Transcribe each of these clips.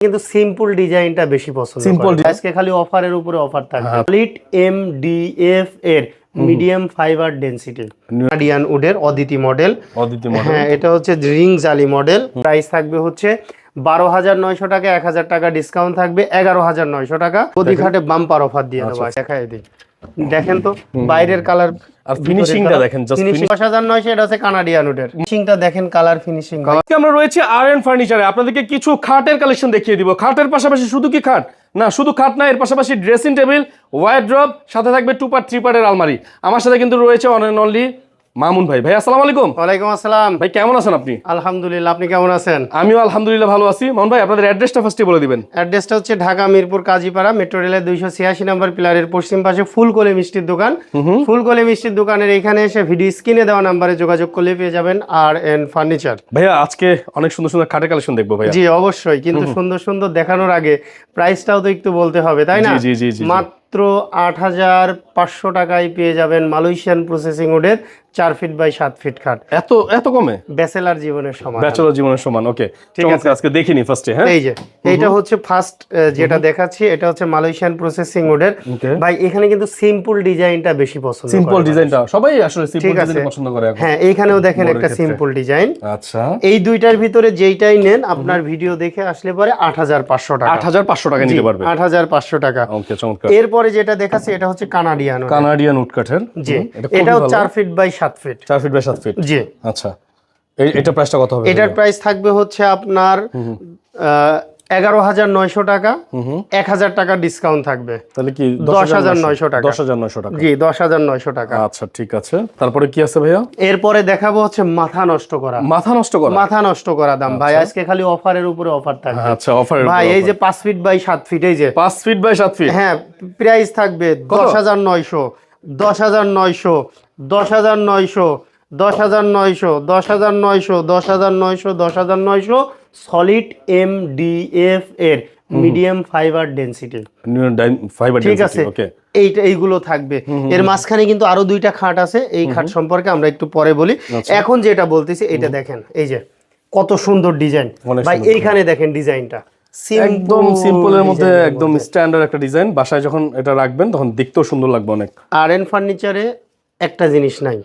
কিন্তু সিম্পল ডিজাইনটা বেশি পছন্দ সিম্পল আজকে খালি অফারের উপরে অফার থাকবে। হ্যাঁ। এম ডি এফ এর মিডিয়াম ফাইবার ডেনসিটি কানাডিয়ান উডের অদিতি মডেল অদিতি মডেল হ্যাঁ এটা হচ্ছে রিং জালি মডেল প্রাইস থাকবে হচ্ছে বারো হাজার নয়শো টাকা এক হাজার টাকা ডিসকাউন্ট থাকবে এগারো হাজার নয়শো টাকা। প্রতি বাম্পার অফার দিয়ে দেবো। আচ্ছা, দেখাই দিই। দেখেন তো বাইরের কালার আর ফিনিশিংটা দেখেন জাস্ট ফিনিশিং দশ হাজার নয়শো এটা হচ্ছে কানাডিয়ান উডের ফিনিশিংটা দেখেন কালার ফিনিশিং আজকে আমরা রয়েছে আর এন ফার্নিচারে আপনাদেরকে কিছু খাটের কালেকশন দেখিয়ে দিব। খাটের পাশাপাশি শুধু কি খাট? না শুধু খাট না এর পাশাপাশি ড্রেসিং টেবিল সাথে থাকবে টু পার্ট থ্রি পার্টের আলমারি। আমার সাথে কিন্তু রয়েছে অন অ্যান্ড অনলি মামুন ভাই। ভাই আসসালামু আলাইকুম। ওয়ালাইকুম আসসালাম। ভাই কেমন আছেন আপনি? আলহামদুলিল্লাহ আপনি কেমন আছেন? আমিও আলহামদুলিল্লাহ ভালো আছি। মামুন ভাই আপনাদের অ্যাড্রেসটা ফার্স্টে বলে দিবেন। অ্যাড্রেসটা হচ্ছে ঢাকা মিরপুর কাজীপাড়া মেট্রো রেলের দুইশো ছিয়াশি নম্বর পিলারের পশ্চিম পাশে ফুলকলি মিষ্টির দোকান। ফুলকলি মিষ্টির দোকানের এখানে এসে ভিডিও স্ক্রিনে দেওয়া নাম্বারে যোগাযোগ করলে পেয়ে যাবেন আর এন ফার্নিচার। ভাইয়া আজকে অনেক সুন্দর সুন্দর খাটের কালেকশন দেখব ভাই জি অবশ্যই। কিন্তু সুন্দর সুন্দর দেখানোর আগে প্রাইসটাও তো একটু বলতে হবে তাই না? জি, জি, জি, জি, জি। মাত্র আট হাজার পাঁচশো টাকায় পেয়ে যাবেন মালয়েশিয়ান প্রসেসিং উডের চার ফিট বাই সাত ফিট খাট। এত এত কমে? ব্যাচেলার জীবনের সমান। ব্যাচেলর জীবনের সমান ওকে ঠিক আছে। আজকে দেখিনি ফার্স্টে হ্যাঁ? এই যে এইটা হচ্ছে ফার্স্ট যেটা দেখাচ্ছি এটা হচ্ছে মালয়েশিয়ান প্রসেসিং উডের ভাই এখানে কিন্তু সিম্পল ডিজাইনটা বেশি পছন্দ সিম্পল ডিজাইনটা সবাই আসলে সিম্পল ডিজাইন পছন্দ করে হ্যাঁ এইখানেও দেখেন একটা সিম্পল ডিজাইন আচ্ছা। এই দুইটার ভিতরে যেইটাই নেন আপনার ভিডিও দেখে আসলে পরে আট হাজার পাঁচশো টাকা। আট হাজার পাঁচশো টাকা নিতে পারবে। আট হাজার পাঁচশো টাকা। ওকে চমৎকার। এরপরে যেটা দেখাচ্ছে এটা হচ্ছে কানাডিয়ান কানাডিয়ান উড কাঠের জি এটা এটাও ভালো। চার ফিট বাই সাত ফিট চার ফিট বাই সাত ফিট জি। আচ্ছা। এটা প্রাইসটা কত হবে? এটার প্রাইস থাকবে হচ্ছে আপনার এগারো হাজার নয়শো টাকা। এক হাজার টাকা ডিসকাউন্ট থাকবে। তাহলে কি দশ হাজার নয়শো? টাকা। দশ হাজার নয়শো টাকা। জি দশ হাজার নয়শো টাকা। আচ্ছা ঠিক আছে। তারপরে কি আছে ভাইয়া? এরপরে দেখাবো হচ্ছে মাথা নষ্ট করা। মাথা নষ্ট করা? মাথা নষ্ট করা দাম। ভাই আজকে খালি অফারের উপরে অফার থাকবে। আচ্ছা অফার ভাই এই যে পাঁচ ফিট বাই সাত ফিট এই যে। পাঁচ ফিট বাই সাত ফিট হ্যাঁ প্রাইস থাকবে দশ হাজার নয়শো। দশ হাজার নয়শো। দশ হাজার নয়শো দশ হাজার নয়শো দশ হাজার নয়শো দশ হাজার নয়শো দশ হাজার নয়শো সলিড এম ডি এফ এর মিডিয়াম ফাইবার ডেন্সিটি ফাইবার ঠিক আছে। এইটা এইগুলো থাকবে। এর মাঝখানে কিন্তু আরও দুইটা খাট আছে। এই খাট সম্পর্কে আমরা একটু পরে বলি। আচ্ছা। এখন যেটা বলতেছি এটা দেখেন এই যে কত সুন্দর ডিজাইন ভাই এইখানে দেখেন ডিজাইনটা একদম সিম্পলের মধ্যে একদম স্ট্যান্ডার্ড একটা ডিজাইন বাসায় যখন এটা রাখবেন তখন দেখতেও সুন্দর লাগবে অনেক। আর এন ফার্নিচারে একটা জিনিস নাই।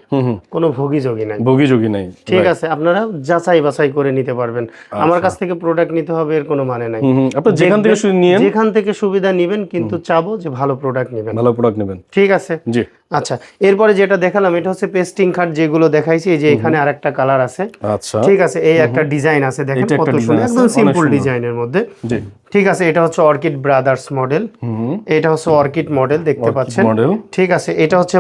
কোনো ভোগী যোগী নাই। ভোগী যোগী নাই। ঠিক আছে আপনারা যাচাই বাছাই করে নিতে পারবেন। আমার কাছ থেকে প্রোডাক্ট নিতে হবে এর কোনো মানে নাই। আপনি যেখান থেকে নিয়েন। যেখান থেকে সুবিধা নেবেন কিন্তু চাবো যে ভালো প্রোডাক্ট নেবেন। ভালো প্রোডাক্ট নেবেন। ঠিক আছে? জি। আচ্ছা এরপরে যেটা দেখালাম এটা হচ্ছে পেস্টিং খাট যেগুলো দেখাইছি এই যে এখানে আরেকটা কালার আছে। আচ্ছা। ঠিক আছে এই একটা ডিজাইন আছে দেখেন কত সুন্দর একদম সিম্পল ডিজাইনের মধ্যে। জি। ঠিক আছে এটা হচ্ছে অর্কিড ব্রাদার্স মডেল। এটা হচ্ছে অর্কিড মডেল দেখতে পাচ্ছেন। ঠিক আছে এটা হচ্ছে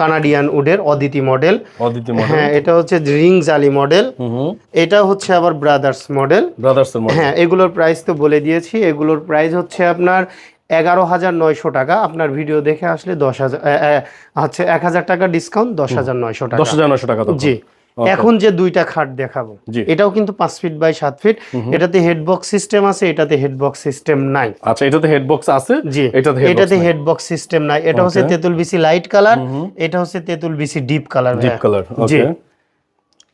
কানাডিয়ান উডের অদিতি মডেল। হ্যাঁ এটা হচ্ছে রিং জালি মডেল। এটা হচ্ছে আবার ব্রাদার্স মডেল। ব্রাদার্স হ্যাঁ এগুলোর প্রাইস তো বলে দিয়েছি। এগুলোর প্রাইস হচ্ছে আপনার এগারো হাজার নয়শো টাকা। আপনার ভিডিও দেখে আসলে দশ হাজার হচ্ছে এক হাজার টাকা ডিসকাউন্ট দশ হাজার নয়শো টাকা। দশ হাজার নয়শো টাকা জি। এখন যে দুইটা খাট দেখাবো এটাও কিন্তু পাঁচ ফিট বাই সাত ফিট। এটাতে হেডবক্স সিস্টেম আছে এটাতে হেডবক্স সিস্টেম নাই। আচ্ছা এটাতে হেডবক্স আছে জি এটাতে এটাতে হেডবক্স সিস্টেম নাই। এটা হচ্ছে তেঁতুল বিসি লাইট কালার এটা হচ্ছে তেঁতুল বিসি ডিপ কালার ডিপ কালার জি। ওকে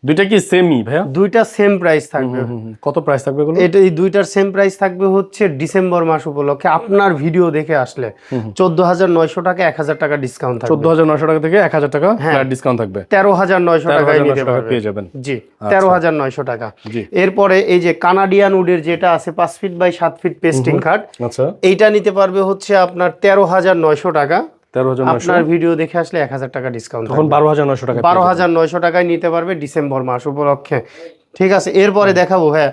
দুইটা কি সেমই ভাইয়া? দুইটা সেম প্রাইস থাকবে। কত প্রাইস থাকবে এগুলো? এটা এই দুইটার সেম প্রাইস থাকবে হচ্ছে ডিসেম্বর মাস উপলক্ষে। আপনার ভিডিও দেখে আসলে চোদ্দ হাজার নয়শো টাকা এক হাজার টাকা ডিসকাউন্ট থাকবে। চোদ্দ হাজার নয়শো টাকা থেকে এক হাজার টাকা ফ্ল্যাট ডিসকাউন্ট থাকবে। তেরো হাজার নয়শো তেরো টাকায় নিতে টাকা পেয়ে যাবেন। জি তেরো হাজার নয়শো টাকা। এরপরে এই যে কানাডিয়ান উডের যেটা আছে পাঁচ ফিট বাই সাত ফিট পেস্টিং খাট আচ্ছা। এইটা নিতে পারবে হচ্ছে আপনার তেরো হাজার নয়শো টাকা। তেরো হাজার নয়শো। আপনার ভিডিও দেখে আসলে এক হাজার টাকা ডিসকাউন্ট তখন বারো হাজার নয়শো টাকা বারো হাজার নয়শো টাকায় নিতে পারবে ডিসেম্বর মাস উপলক্ষে। ঠিক আছে এরপরে দেখাবো হ্যাঁ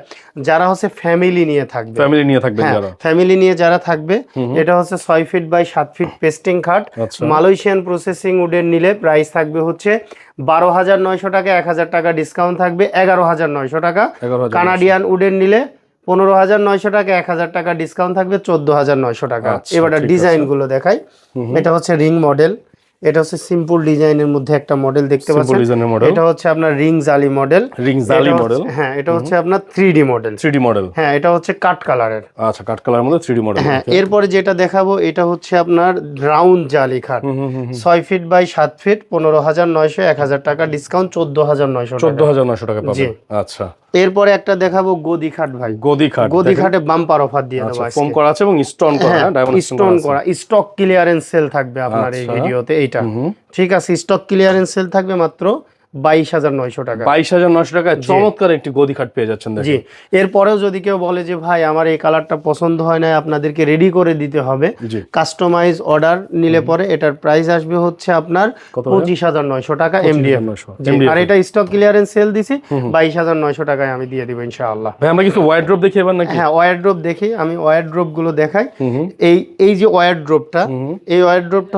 যারা হচ্ছে ফ্যামিলি নিয়ে থাকবে। ফ্যামিলি নিয়ে থাকবেন হ্যাঁ যারা। ফ্যামিলি নিয়ে যারা থাকবে এটা হচ্ছে ছয় ফিট বাই সাত ফিট পেস্টিং খাট। মালয়েশিয়ান প্রসেসিং উডের নিলে প্রাইস থাকবে হচ্ছে বারো হাজার নয়শো টাকা এক হাজার টাকা ডিসকাউন্ট থাকবে এগারো হাজার নয়শো টাকা। কানাডিয়ান উডের নিলে পনেরো হাজার নয়শো টাকা এক হাজার টাকা ডিসকাউন্ট থাকবে চোদ্দ হাজার নয়শো টাকা। আচ্ছা, এবার ডিজাইনগুলো আছে। ডিজাইনগুলো দেখাই। এটা হচ্ছে রিং মডেল এটা হচ্ছে সিম্পল ডিজাইনের মধ্যে একটা মডেল দেখতে পাচ্ছেন। এটা হচ্ছে আপনার রিং জালি মডেল রিং জালি মডেল হ্যাঁ এটা হচ্ছে আপনার three D model three model হ্যাঁ এটা হচ্ছে কাট কালারের আচ্ছা কাঠ কালার মধ্যে থ্রি মডেল হ্যাঁ এরপরে যেটা দেখাবো এটা হচ্ছে আপনার রাউন্ড জালি খাট। ছয় ফিট বাই সাত ফিট পনেরো হাজার নয়শো এক হাজার টাকা ডিসকাউন্ট চোদ্দ হাজার নয়শো চোদ্দ হাজার নশো টাকা পাবেন। আচ্ছা। এরপরে একটা দেখাবো গদি খাট ভাই। গদি খাট গদি খাটে বাম্পার অফার দিয়ে দেবো ফোম করা আছে এবং স্টোন করা হ্যাঁ হ্যাঁ ডায়মন্ড স্টোন করা স্টক ক্লিয়ারেন্স সেল থাকবে আপনার এই আচ্ছা। ভিডিওতে এইটা ঠিক আছে স্টক ক্লিয়ারেন্স সেল থাকবে মাত্র বাইশ হাজার নয়শো টাকা। বাইশ হাজার নশো টাকায় চমৎকার একটি গদি খাট পেয়ে যাচ্ছেন জি। এরপরেও যদি কেউ বলে যে ভাই আমার এই কালারটা পছন্দ হয় না আপনাদেরকে রেডি করে দিতে হবে। কাস্টমাইজ অর্ডার নিলে পরে এটার প্রাইস আসবে হচ্ছে আপনার পঁচিশ হাজার নয়শো টাকা এমডিএফ 25,900 MDF আর এটা স্টক ক্লিয়ারেন্স সেল দিছি। বাইশ হাজার নয়শো টাকায় আমি দিয়ে দিব ইনশাআল্লাহ। ভাই আমরা কিছু ওয়াইড দেখি এবার নাকি? হ্যাঁ দেখি। আমি গুলো দেখাই। এই এই যে এই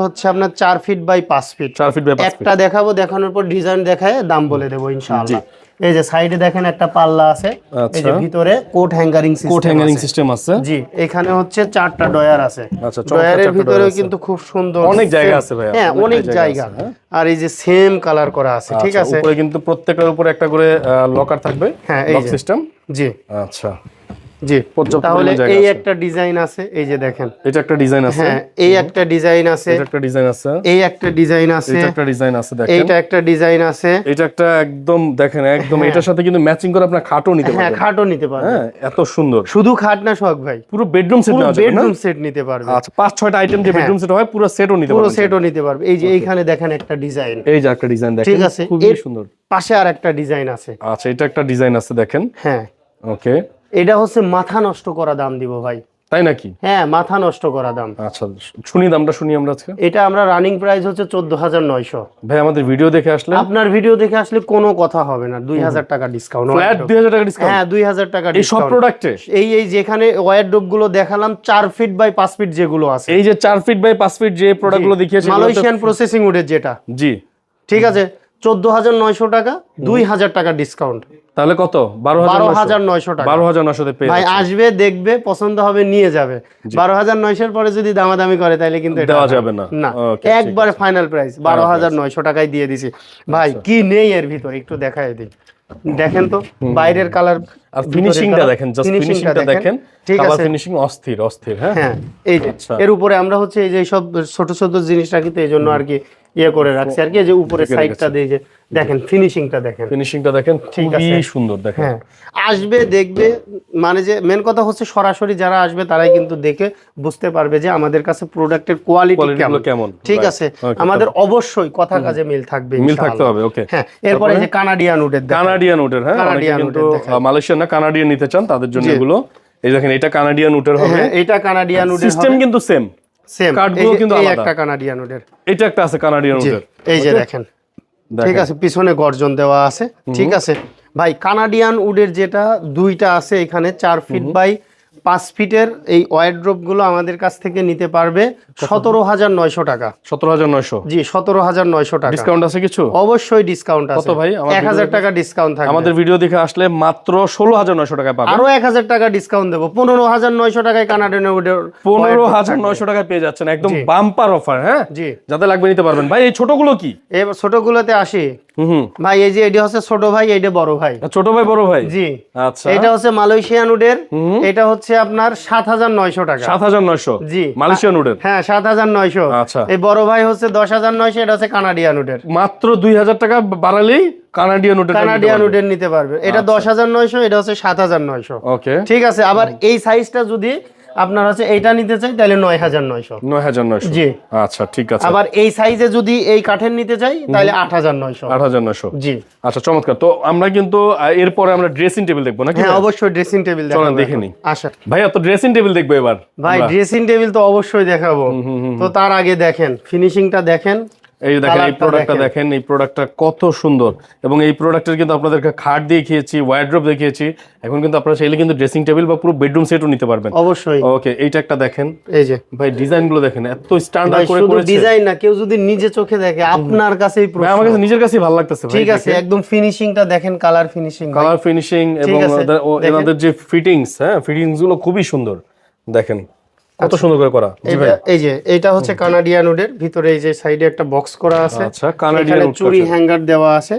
হচ্ছে আপনার চার ফিট বাই পাঁচ ফিট চার ফিট বাই একটা দেখাবো দেখানোর পর ডিজাইন দেখায় দাম বলে দেবো ইনশাআল্লাহ। এই যে সাইডে দেখেন একটা পাল্লা আছে এই যে আচ্ছা। ভিতরে coat hangering system coat hangering system আছে। জি এখানে হচ্ছে চারটা ডয়ার আছে। আচ্ছা, ডয়ারের ভিতরেও কিন্তু খুব সুন্দর অনেক জায়গা আছে ভাই হ্যাঁ অনেক জায়গা হ্যাঁ। আর এই যে সেম কালার করা আছে ঠিক আচ্ছা, আছে? উপরে কিন্তু প্রত্যেকটার উপরে একটা করে লকার থাকবে হ্যাঁ, এই। সিস্টেম জি। আচ্ছা। জি তাহলে এই একটা ডিজাইন আছে এই যে দেখেন এটা একটা ডিজাইন আছে হ্যাঁ এই একটা ডিজাইন আছে এটা একটা ডিজাইন আছে এই একটা ডিজাইন আছে এটা একটা ডিজাইন আছে দেখেন একটা ডিজাইন আছে এটা একটা একদম দেখেন একদম এটার সাথে কিন্তু ম্যাচিং করে আপনার খাটও নিতে হ্যাঁ খাটও নিতে হ্যাঁ এত সুন্দর শুধু খাট না শখ ভাই পুরো বেডরুম সেট পুরো নেওয়া বেডরুম সেট নিতে পারবে আচ্ছা পাঁচ ছয়টা আইটেম যে বেডরুম সেট হয় পুরো সেটও নিতে পুরো পারবেন সেটও নিতে পারবে এই যে এইখানে দেখেন একটা ডিজাইন এই যে একটা ডিজাইন দেখেন ঠিক আছে খুবই সুন্দর পাশে আর একটা ডিজাইন আছে আচ্ছা এটা একটা ডিজাইন আছে দেখেন হ্যাঁ ওকে এটা হচ্ছে মাথা নষ্ট করা দাম দিব ভাই। তাই নাকি? হ্যাঁ মাথা নষ্ট করা দাম। আচ্ছা শুনি দামটা শুনি আমরা আজকে। এটা আমরা রানিং প্রাইস হচ্ছে চোদ্দ হাজার নয়শো। ভাই আমাদের ভিডিও দেখে আসলে আপনার ভিডিও দেখে আসলে কোনো কথা হবে না। দুই হাজার টাকা ডিসকাউন্ট ফ্ল্যাট দুই হাজার টাকা ডিসকাউন্ট হ্যাঁ দুই হাজার টাকা এই সব প্রোডাক্টে এই এই যেখানে ওয়ার ডোপগুলো দেখালাম চার ফিট বাই পাঁচ ফিট যেগুলো আছে। এই যে চার ফিট বাই পাঁচ ফিট যে প্রোডাক্টগুলো দেখিয়েছি মালয়েশিয়ান প্রসেসিং উডের যেটা। জি। ঠিক আছে? চোদ্দ হাজার নয়শো টাকা দুই হাজার টাকা ডিসকাউন্ট তাহলে কত? বারো বারো হাজার নয়শো টাকা। বারো হাজার পেয়ে ভাই আসবে দেখবে পছন্দ হবে নিয়ে যাবে। বারো হাজার নয়শোর পরে যদি দামাদামি করে তাহলে কিন্তু দেওয়া যাবে না। না একবার ফাইনাল প্রাইস বারো হাজার নয়শো টাকায় দিয়ে দিছি। ভাই আচ্ছা। কি নেই এর ভিতর? একটু দেখাই দিই। দেখেন তো বাইরের কালার আর ফিনিশিংটা দেখেন জাস্ট ফিনিশিংটা দেখেন। ঠিক আছে। ফিনিশিং অস্থির অস্থির হ্যাঁ? হ্যাঁ এই যে আচ্ছা। এর উপরে আমরা হচ্ছে এই যে সব ছোট ছোট জিনিস রাখি তো এই জন্য আর কি ইয়ে করে রাখছি আর কি যে উপরে সাইডটা দিয়ে যে দেখেন ফিনিশিংটা দেখেন। ফিনিশিংটা দেখেন ঠিক খুবই আছে। সুন্দর দেখেন। হ্যাঁ আসবে দেখবে মানে যে মেন কথা হচ্ছে সরাসরি যারা আসবে তারাই কিন্তু দেখে বুঝতে পারবে যে আমাদের কাছে প্রোডাক্টের কোয়ালিটি কেমন। ঠিক আছে? আমাদের অবশ্যই কথা কাজে মিল থাকবে মিল থাকতে হবে ওকে হ্যাঁ এরপরে যে কানাডিয়ান উডের কানাডিয়ান উটের হ্যাঁ কানাডিয়ান কিন্তু মালয়েশিয়ান না কানাডিয়ান নিতে চান তাদের জন্য এগুলো। এই দেখেন এটা কানাডিয়ান উটের হবে। হ্যাঁ এটা কানাডিয়ান উডের সিস্টেম কিন্তু সেম সেম কাঠগুলো কিন্তু আলাদা। একটা কানাডিয়ান উডের এটা একটা আছে কানাডিয়ান উডের এই যে দেখেন। ঠিক আছে পিছনে গর্জন দেওয়া আছে। ঠিক আছে। ভাই কানাডিয়ান উডের যেটা দুইটা আছে এখানে চার ফিট বাই পাঁচ ফিটের এই ওয়ারড্রপগুলো আমাদের কাছ থেকে নিতে পারবে সতেরো হাজার নয়শো টাকা। সতেরো হাজার নয়শো? জি সতেরো হাজার নয়শো টাকা। ডিসকাউন্ট আছে কিছু? অবশ্যই ডিসকাউন্ট আছে। কত ভাই? এক হাজার টাকা ডিসকাউন্ট থাকে আমাদের ভিডিও দেখে আসলে মাত্র ষোলো হাজার নয়শো টাকা পাবে। আরও এক হাজার টাকা ডিসকাউন্ট দেবো। পনেরো হাজার নয়শো টাকায় কানাডিয়ান উডের পনেরো হাজার নয়শো টাকায় পেয়ে যাচ্ছেন। একদম বাম্পার অফার হ্যাঁ? জি। যাতে লাগবে নিতে পারবেন। ভাই এই ছোটগুলো কি? এবার ছোটগুলোতে আসি। ভাই এই যে এটি হচ্ছে ছোট ভাই এইটা বড় ভাই। ছোট ভাই বড় ভাই? জি। আচ্ছা। এটা হচ্ছে মালয়েশিয়ান উডের এটা হচ্ছে আপনার সাত হাজার নয়শো টাকা। সাত হাজার নয়শো? জি। মালয়েশিয়ান উডের হ্যাঁ সাত হাজার নয়শো। আচ্ছা। এই বড় ভাই হচ্ছে দশ হাজার নয়শো এটা হচ্ছে কানাডিয়ান উডের মাত্র দুই হাজার টাকা বাড়ালেই কানাডিয়ান উডের কানাডিয়ান উডের নিতে পারবে। এটা আচ্ছা। দশ হাজার নয়শো এটা হচ্ছে সাত হাজার নয়শো। ওকে। ঠিক আছে আবার এই সাইজটা যদি আপনার হচ্ছে এইটা নিতে চাই তাহলে নয় হাজার নয়শো। নয় হাজার নয়শো। জি। আচ্ছা ঠিক আছে। আবার এই সাইজে যদি এই কাঠের নিতে চাই তাহলে আট হাজার নয়শো। আট হাজার নয়শো। জি। আচ্ছা চমৎকার। তো আমরা কিন্তু এরপরে আমরা ড্রেসিং টেবিল দেখব নাকি হ্যাঁ অবশ্যই ড্রেসিং টেবিল চলেন দেখে নিই। আচ্ছা। ভাইয়া তো ড্রেসিং টেবিল দেখব এবার। ভাই ড্রেসিং টেবিল তো অবশ্যই দেখাবো। তো তার আগে দেখেন ফিনিশিংটা দেখেন। এই দেখেন এই প্রোডাক্টটা দেখেন। এই প্রোডাক্টটা কত সুন্দর। এবং এই প্রোডাক্টের কিন্তু আপনাদেরকে খাট দেখিয়েছি ওয়ার্ড্রপ দেখিয়েছি। এখন কিন্তু আপনারা চাইলে কিন্তু ড্রেসিং টেবিল বা পুরো বেডরুম সেটও নিতে পারবেন। অবশ্যই। ওকে এইটা একটা দেখেন। এই যে। ভাই ডিজাইনগুলো দেখেন এত স্ট্যান্ডার্ড করে করেছে। ডিজাইন না কেউ যদি নিজে চোখে দেখে আপনার কাছেই ভাই আমার কাছে নিজের কাছেই ভালো লাগতেছে ভাই ঠিক আছে একদম ফিনিশিংটা দেখেন কালার ফিনিশিং কালার ফিনিশিং এবং। এনাদের যে ফিটিংস হ্যাঁ ফিটিংসগুলো খুবই সুন্দর। দেখেন। কত সুন্দর করে করা এই যে এটা হচ্ছে কানাডিয়ান উডের ভিতরে এই যে সাইডে একটা বক্স করা আছে। আচ্ছা কানাডিয়ান চুরি হ্যাঙ্গার দেওয়া আছে।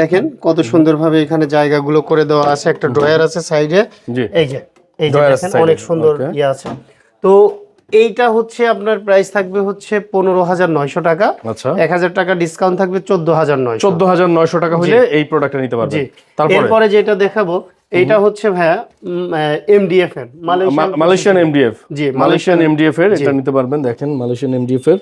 দেখেন কত সুন্দরভাবে এখানে জায়গাগুলো করে দেওয়া আছে। একটা ড্রয়ার আছে সাইডে। এই যে এই যে দেখেন অনেক সুন্দর ইয়ে আছে। তো এইটা হচ্ছে আপনার প্রাইস থাকবে হচ্ছে পনেরো হাজার নয়শো টাকা। আচ্ছা। এক হাজার টাকা ডিসকাউন্ট থাকবে চোদ্দ হাজার নয় চোদ্দ হাজার নয়শো টাকা হলে এই প্রোডাক্টটা নিতে পারবেন। তারপরে? যেটা দেখাবো এইটা হচ্ছে ভাইয়া এমডিএফ এর মালয়েশিয়ান মালয়েশিয়ান এমডিএফ জি, মালয়েশিয়ান এমডিএফ এর এটা নিতে পারবেন দেখেন মালয়েশিয়ান এমডিএফ এর।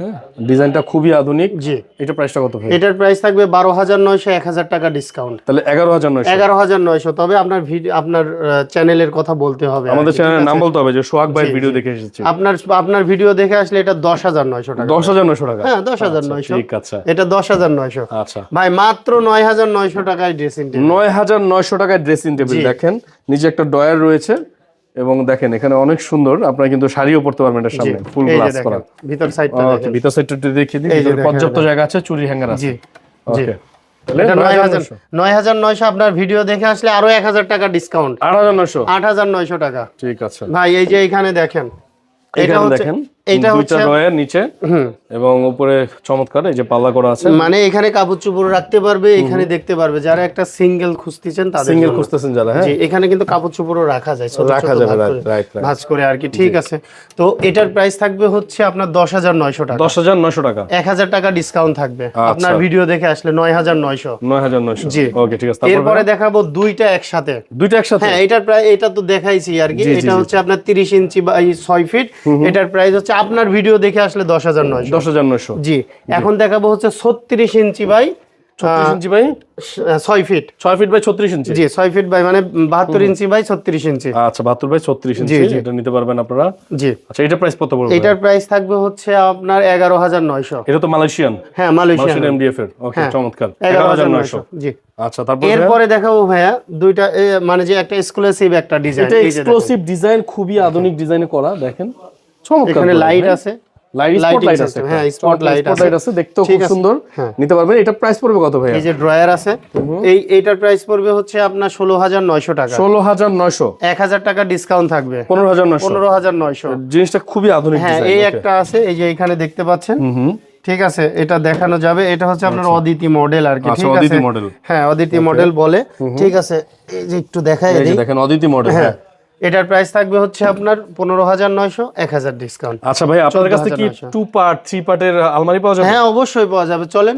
হ্যাঁ ডিজাইনটা খুবই আধুনিক। জি। এটা প্রাইসটা কত ভাই? এটার প্রাইস থাকবে বারো হাজার নয়শো এক হাজার টাকা ডিসকাউন্ট তাহলে এগারো হাজার নয়শো। এগারো হাজার নয়শো তবে আপনার ভিডিও আপনার চ্যানেলের কথা বলতে হবে আমাদের চ্যানেলের নাম বলতে হবে যে সোহাগ ভাই ভিডিও দেখে এসেছি। আপনার আপনার ভিডিও দেখে আসলে এটা দশ হাজার নয়শো টাকা। দশ হাজার নয়শো টাকা? হ্যাঁ দশ হাজার নয়শো। ঠিক আছে। এটা দশ হাজার নয়শো। আচ্ছা। ভাই মাত্র নয় হাজার নয়শো টাকায় ড্রেসিং নয় হাজার নয়শো টাকায় ড্রেসিং টেবিল দেখেন। নিচে একটা ডয়ার রয়েছে। এবং দেখেন এখানে অনেক সুন্দর আপনারা কিন্তু শাড়িও পরতে পারবেন এটার সামনে ফুল গ্লাস করা। ভিতর সাইডটা দেখেন। ভিতর সাইডটা দেখিয়ে দিই পর্যাপ্ত জায়গা আছে চুরি হ্যাঙ্গার আছে। জি। ওকে আপনার ভিডিও দেখে আসলে আরও এক হাজার টাকা ডিসকাউন্ট আট হাজার নয়শো। আট হাজার নয়শো টাকা। ঠিক আছে। ভাই এই যে এখানে দেখেন এটা হচ্ছে দেখেন এটা হচ্ছে ডয়ার নিচে এবং উপরে চমৎকার এই যে পাল্লা করা আছে। মানে এখানে কাপড় চোপড় রাখতে পারবে এখানে দেখতে পারবে। যারা একটা সিঙ্গেল খুঁজতেছেন তাদের সিঙ্গেল খুঁজতেছেন যারা হ্যাঁ? এখানে কিন্তু কাপড় চোপড়ও রাখা যায় রাখা যাবে রাইট করে- রাইট রাইট ভাঁজ করে আর কি ঠিক আছে। তো এটার প্রাইস থাকবে হচ্ছে আপনার টাকা। টাকা। টাকা ডিসকাউন্ট থাকবে। ভিডিও দেখে আসলে নয় হাজার নয়শো। জি। ওকে ঠিক আছে এরপরে দেখাবো দুইটা একসাথে। দুইটা একসাথে? হ্যাঁ এটার প্রায় এটা তো দেখাইছি আর কি। এটা হচ্ছে আপনার তিরিশ ইঞ্চি বা এই ছয় ফিট এটার প্রাইস হচ্ছে আপনার ভিডিও দেখে আসলে দশ হাজার নয়শো। দশ হাজার নয়শো। জি এখন দেখাবো হচ্ছে ছত্রিশ ইঞ্চি বাই ছত্রিশ ইঞ্চি বাই? ছয় ফিট ছয় ফিট বাই ছত্রিশ ইঞ্চি? জি ছয় ফিট বাই মানে বাহাত্তর ইঞ্চি বাই ছত্রিশ ইঞ্চি। আচ্ছা বাহাত্তর বাই ছত্রিশ ইঞ্চি এটা নিতে পারবেন আপনারা? জি। আচ্ছা এটা প্রাইস কত পড়বে? এটার প্রাইস থাকবে হচ্ছে আপনার এগারো হাজার নয়শো। এটা তো মালয়েশিয়ান? হ্যাঁ মালয়েশিয়ান। মালয়েশিয়ান এমডিএফ এর? ওকে হ্যাঁ। চমৎকার। এগারো হাজার নয়শো। জি। আচ্ছা তারপর? এরপরে দেখাবো ভাইয়া দুইটা মানে যে একটা এক্সক্লুসিভ একটা ডিজাইন এটা এক্সক্লুসিভ ডিজাইন খুবই আধুনিক ডিজাইনে করা দেখেন। এখানে লাইট হ্যাঁ? আছে। লাইট লাইট আছে হ্যাঁ, spot light আছে। লাইট আছে দেখতেও খুব সুন্দর। হ্যাঁ। নিতে পারবেন? এটা প্রাইস পড়বে কত ভাইয়া? এই যে ড্রয়ার আছে এই এইটার প্রাইস পড়বে হচ্ছে আপনার ষোলো হাজার নয়শো টাকা। ষোলো হাজার নয়শো। এক হাজার টাকা ডিসকাউন্ট থাকবে। পনেরো হাজার নয়শো। পনেরো হাজার নয়শো জিনিসটা খুবই আধুনিক হ্যাঁ এই একটা আছে এই যে এখানে দেখতে পাচ্ছেন? হুম ঠিক আছে এটা দেখানো যাবে। এটা হচ্ছে আপনার অদিতি মডেল আর কি আচ্ছা, ঠিক আছে? অদিতি model। হ্যাঁ অদিতি মডেল বলে। ঠিক আছে এই যে একটু দেখাই এই দেখেন অদিতি মডেল হ্যাঁ। এটার প্রাইস থাকবে হচ্ছে আপনার পনেরো হাজার নয়শো এক হাজার ডিসকাউন্ট আচ্ছা ভাই আপনাদের কাছে কি টু পার্ট থ্রি পার্টের আলমারি পাওয়া যাবে? হ্যাঁ অবশ্যই পাওয়া যাবে। চলেন।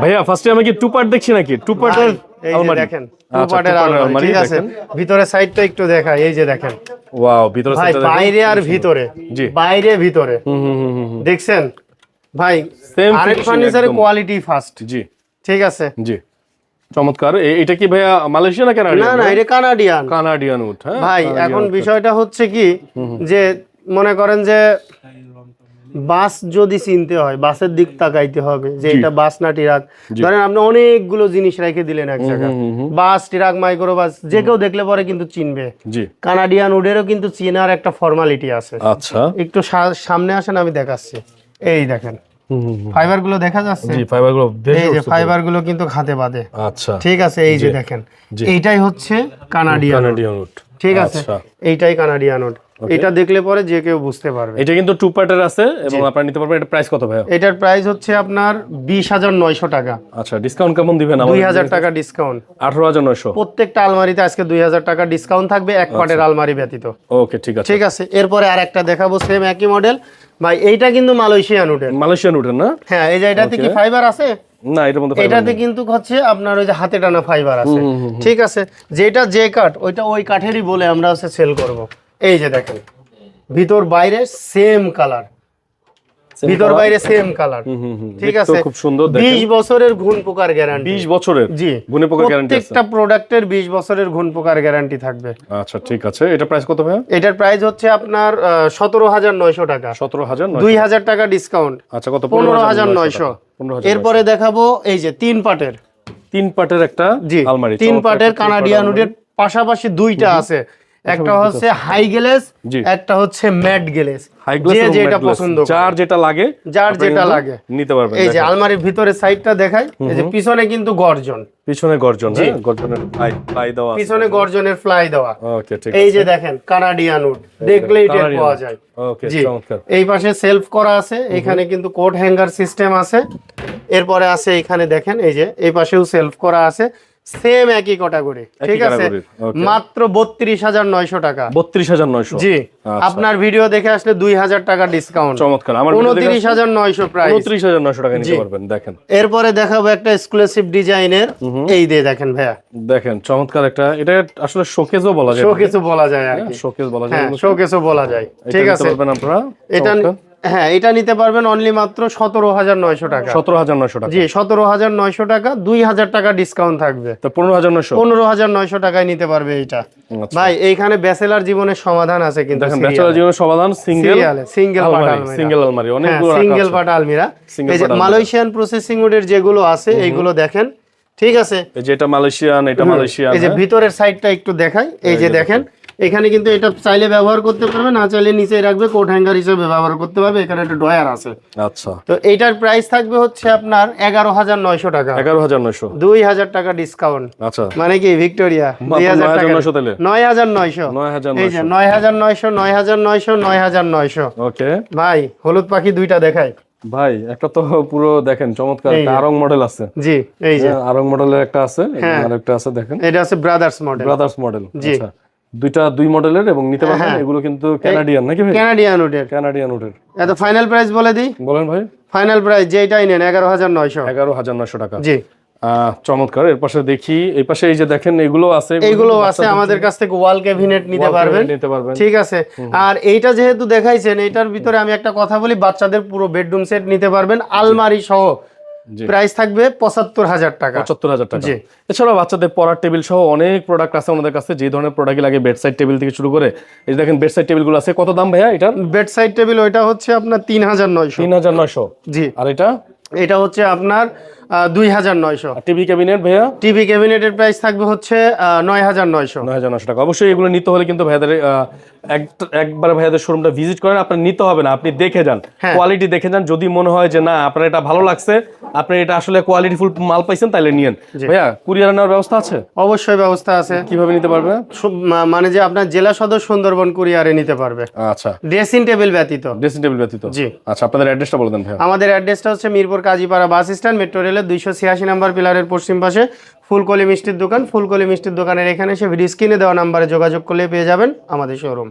ভাইয়া ফার্স্টে আমি কি টু পার্ট দেখছি নাকি? টু পার্টের আলমারি। দেখেন আচ্ছা, টু পার্টের two আলমারি ঠিক আছে। ভিতরে সাইডটা একটু দেখা এই যে দেখেন। ওয়াও ভিতরে সাইডটা। বাইরে আর ভিতরে। জি। বাইরে ভিতরে। হুম হুম হুম হুম, হুম। দেখছেন? ভাই আরেক ফার্নিচারের কোয়ালিটি ফার্স্ট জি। ঠিক আছে? জি। চমৎকার। এটা কি ভাইয়া মালয়েশিয়া না না কানাডিয়ান না এটা কানাডিয়ান। কানাডিয়ান উড হ্যাঁ? ভাই এখন বিষয়টা হচ্ছে কি যে মনে করেন যে বাস যদি চিনতে হয় বাসের দিক তাকাইতে হবে যে এটা বাস না ট্রাক। ধরেন আপনি অনেকগুলো জিনিস রেখে দিলেন এক জায়গায়। বাস ট্রাক মাইক্রো বাস যে কেউ দেখলে পরে কিন্তু চিনবে। কানাডিয়ান উডেরও কিন্তু চেনার একটা ফর্মালিটি আছে। আচ্ছা। একটু সামনে আসেন আমি দেখাচ্ছি। এই দেখেন। ফাইবারগুলো দেখা যাচ্ছে? জি ফাইবারগুলো এই যে ফাইবারগুলো কিন্তু খাতে বাঁধে। আচ্ছা। ঠিক আছে এই যে দেখেন। এইটাই হচ্ছে কানাডিয়ান কানাডিয়ান উড ঠিক আছে? আচ্ছা। এইটাই কানাডিয়ান উড এটা দেখলে পরে যে কেউ বুঝতে পারবে। এটা কিন্তু টু পার্টের আছে এবং আপনারা নিতে পারবেন। এটা প্রাইস কত ভাইয়া? এটার প্রাইস হচ্ছে আপনার বিশ হাজার নয়শো টাকা। আচ্ছা ডিসকাউন্ট কেমন দিবেন দুই আমাদের হাজার টাকা ডিসকাউন্ট আঠারো হাজার নয়শো। প্রত্যেকটা আলমারিতে আজকে দুই হাজার টাকা ডিসকাউন্ট থাকবে এক পার্টের আলমারি ব্যতীত। ওকে ঠিক আছে। ঠিক আছে এরপরে আর একটা দেখাবো সেম একই মডেল ভাই এইটা কিন্তু মালয়েশিয়ান উডের মালয়েশিয়ান উঠেন না? হ্যাঁ এই যে এটাতে কি ফাইবার আছে? না এটার মধ্যে এটাতে কিন্তু হচ্ছে আপনার ওই যে হাতে টানা ফাইবার আছে। ঠিক আছে? যেটা যে কাঠ ওইটা ওই কাঠেরই বলে আমরা হচ্ছে সেল করব। এই যে দেখেন ভিতর বাইরে সেম কালার ভিতর বাইরে সেম কালার ঠিক আছে? খুব সুন্দর 20 বছরের ঘুণ পোকার গ্যারান্টি 20 বছরের? জি। ঘুণ পোকার গ্যারান্টি প্রত্যেকটা প্রোডাক্টের 20 বছরের ঘুণ পোকার গ্যারান্টি থাকবে। আচ্ছা ঠিক আছে। এটা প্রাইস কত ভাই এটার প্রাইস হচ্ছে আপনার 17900 টাকা। 17900 2000 টাকা ডিসকাউন্ট আচ্ছা কত? 15900 এরপরে দেখাবো এই যে তিন পাটের। তিন পাটের একটা জি আলমারি। তিন পাটের কানাডিয়ান উডের পাশাপাশি দুইটা আছে। একটা হচ্ছে হাই গ্লেস একটা হচ্ছে ম্যাট গ্লেস হাই গ্লাস যেটা পছন্দ যার যেটা লাগে যার যেটা লাগে। নিতে পারবেন এই যে আলমারির ভিতরে সাইডটা দেখাই। এই যে পিছনে কিন্তু গর্জন। পিছনে গর্জন হ্যাঁ? গর্জনের ফ্লাই ফ্লাই দেওয়া পিছনে গর্জনের ফ্লাই দেওয়া। ওকে ঠিক এই যে দেখেন কানাডিয়ান উড দেখলেই টের পাওয়া যায়। ওকে চমৎকার। এই পাশে সেলফ করা আছে। এখানে কিন্তু কোট হ্যাঙ্গার সিস্টেম আছে। এরপরে আছে এখানে দেখেন এই যে এই পাশেও সেলফ করা আছে। সেম একই ক্যাটাগরি ঠিক আছে? মাত্র বত্রিশ হাজার নয়শো টাকা। বত্রিশ হাজার নয়শো। জি আচ্ছা। আপনার ভিডিও দেখে আসলে দুই হাজার টাকা ডিসকাউন্ট চমৎকার। আমার উনত্রিশ হাজার নয়শো প্রাইস উনত্রিশ হাজার নয়শো টাকা নিতে পারবেন দেখেন। এরপরে দেখাবো একটা এক্সক্লুসিভ ডিজাইনের এই দিয়ে দেখেন ভাইয়া। দেখেন চমৎকার একটা। এটা আসলে শোকেজও বলা যায় শো কিছু বলা যায় আর কি। শোকেস বলা যায়। হ্যাঁ এগুলোকে। শো কিছু বলা যায়। ঠিক আছে। আপনারা। এটা হ্যাঁ এটা নিতে পারবেন অনলি মাত্র সতেরো হাজার নয়শো টাকা। সতেরো হাজার নয়শো টাকা। জি সতেরো হাজার নয়শো টাকা দুই হাজার টাকা ডিসকাউন্ট থাকবে। তো পনেরো হাজার নয়শো? পনেরো হাজার নয়শো টাকায় নিতে পারবে এইটা আচ্ছা। ভাই এইখানে ব্যাচেলার জীবনের সমাধান আছে কিন্তু ব্যাচেলার জীবনের সমাধান সিঙ্গেল সিঙ্গেল সিঙ্গেল আলমারি হ্যাঁ অনেকগুলো সিঙ্গেল পার্ট আলমিরা। মালয়েশিয়ান প্রসেসিং উডের যেগুলো আছে এইগুলো দেখেন ঠিক আছে? আছে। এই যে এটা মালয়েশিয়ান এটা মালয়েশিয়ান এই যে ভিতরের সাইডটা একটু দেখাই। এই যে দেখেন। এখানে কিন্তু এটা চাইলে ব্যবহার করতে পারবে না চাইলে নিচে রাখবে কোট হ্যাঙ্গার হিসেবে ব্যবহার করতে পারবে এখানে একটা ডয়ার আছে। আচ্ছা। তো এইটার প্রাইস থাকবে হচ্ছে আপনার এগারো হাজার নয়শো টাকা। এগারো হাজার নয়শো। দুই হাজার টাকা ডিসকাউন্ট আচ্ছা। মানে কি ভিক্টোরিয়া? দুই হাজার টাকা। 9,900 তাহলে? নয় হাজার নয়শো। নয় হাজার এই যে নয় হাজার নয়শো নয় হাজার নয়শো নয় হাজার নয়শো। ওকে। ভাই হলুদ পাখি দুইটা দেখাই। ভাই একটা তো পুরো দেখেন চমৎকার একটা আরং মডেল আছে। জি এই যে। হ্যাঁ, আরং মডেলের একটা আছে হ্যাঁ। আর একটা আছে দেখেন। এটা আছে ব্রাদার্স মডেল ব্রাদার্স মডেল জি। আচ্ছা। দুইটা দুই মডেলের এবং নিতে পারবেন হ্যাঁ। এগুলো কিন্তু কানাডিয়ান নাকি ভাই? ক্যানাডিয়ান উডের কানাডিয়ান উডের এত ফাইনাল প্রাইস বলে দিই। বলেন ভাই। ফাইনাল প্রাইস যেটাই নেন এগারো হাজার নয়শো। এগারো হাজার নয়শো টাকা। জি। চমৎকার। এর পাশে দেখি এই পাশে এই যে দেখেন এগুলো আছে। এইগুলো আছে আমাদের কাছ থেকে ওয়াল ক্যাবিনেট নিতে পারবেন। নিতে পারবেন। ঠিক আছে। আর এইটা যেহেতু দেখাইছেন এইটার ভিতরে আমি একটা কথা বলি বাচ্চাদের পুরো বেডরুম সেট নিতে পারবেন আলমারি সহ। প্রাইস থাকবে পঁচাত্তর হাজার টাকা। পঁচাত্তর হাজার টাকা। জি। এছাড়াও বাচ্চাদের পড়ার টেবিল সহ অনেক প্রোডাক্ট আছে আমাদের কাছে যে ধরনের প্রোডাক্ট লাগে বেডসাইড টেবিল থেকে শুরু করে এই দেখেন বেডসাইড টেবিলগুলো আছে কত দাম ভাইয়া এটা বেড সাইড টেবিল ওইটা হচ্ছে আপনার তিন হাজার নয়শো। তিন হাজার নয়শো। জি। আর এটা? এটা হচ্ছে আপনার দুই হাজার নয়শো। টিভি ক্যাবিনেট ভাইয়া? টিভি ক্যাবিনেটের প্রাইস থাকবে হচ্ছে নয় হাজার নয়শো। নয় হাজার টাকা। অবশ্যই এগুলো নিতে হলে কিন্তু ভাইয়াদের একবার ভাইয়াদের শোরুমটা ভিজিট করেন আপনার নিতে হবে না আপনি দেখে যান। হ্যাঁ। কোয়ালিটি দেখে যান যদি মনে হয় যে না আপনার এটা ভালো লাগছে আপনি এটা আসলে কোয়ালিটি ফুল মাল পাইছেন তাহলে নিয়েন। ভাইয়া কুরিয়ার নেওয়ার ব্যবস্থা আছে? অবশ্যই ব্যবস্থা আছে। কীভাবে নিতে পারবে? মানে যে আপনার জেলা সদর সুন্দরবন কুরিয়ারে নিতে পারবে। আচ্ছা। ড্রেসিং টেবিল ব্যতীত। ড্রেসিং টেবিল ব্যতীত? জি। আচ্ছা আপনাদের অ্যাড্রেসটা বলে দেন ভাইয়া। আমাদের অ্যাড্রেসটা হচ্ছে Mirpur Kazipara bus stand metro রেলের দুইশো ছিয়াশি নাম্বার পিলারের পশ্চিম পাশে ফুলকলি মিষ্টির দোকান। ফুলকলি মিষ্টির দোকানের এখানে এসে ভিডিও স্ক্রিনে দেওয়া নাম্বারে যোগাযোগ করলে পেয়ে যাবেন আমাদের শোরুম